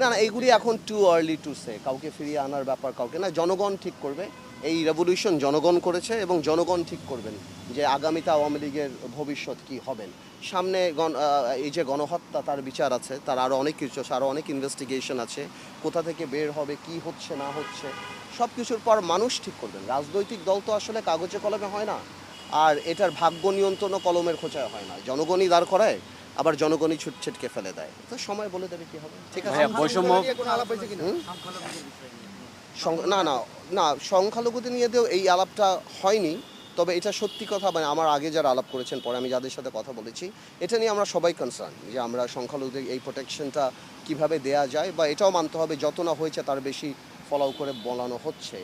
না না এইগুলি এখন টু আর্লি টু সে কাউকে ফিরিয়ে আনার ব্যাপার কাউকে না জনগণ ঠিক করবে। এই রেভলিউশন জনগণ করেছে এবং জনগণ ঠিক করবেন যে আগামীতে আওয়ামী লীগের ভবিষ্যৎ কি হবেন সামনে গণ এই যে গণহত্যা তার বিচার আছে তার আরও অনেক কিছু আছে আরও অনেক ইনভেস্টিগেশন আছে। কোথা থেকে বের হবে কি হচ্ছে না হচ্ছে সব কিছুর পর মানুষ ঠিক করবেন। রাজনৈতিক দল তো আসলে কাগজে কলমে হয় না। আর এটার ভাগ্য নিয়ন্ত্রণও কলমের খোঁচায় হয় না। জনগণই দাঁড় করায় আবার জনগণই ছুট ছিটকে ফেলে দেয়। তো সময় বলে দেবে কি হবে? ঠিক আছে? বৈষম্য না না না সংখ্যালঘুদের নিয়ে দিয়েও এই আলাপটা হয়নি তবে এটা সত্যি কথা মানে আমার আগে যারা আলাপ করেছেন পরে আমি যাদের সাথে কথা বলেছি এটা নিয়ে আমরা সবাই কনসার্ন যে আমরা সংখ্যালঘুদের এই প্রোটেকশনটা কীভাবে দেয়া যায় বা এটাও মানতে হবে যত না হয়েছে তার বেশি ফলো করে বলানো হচ্ছে।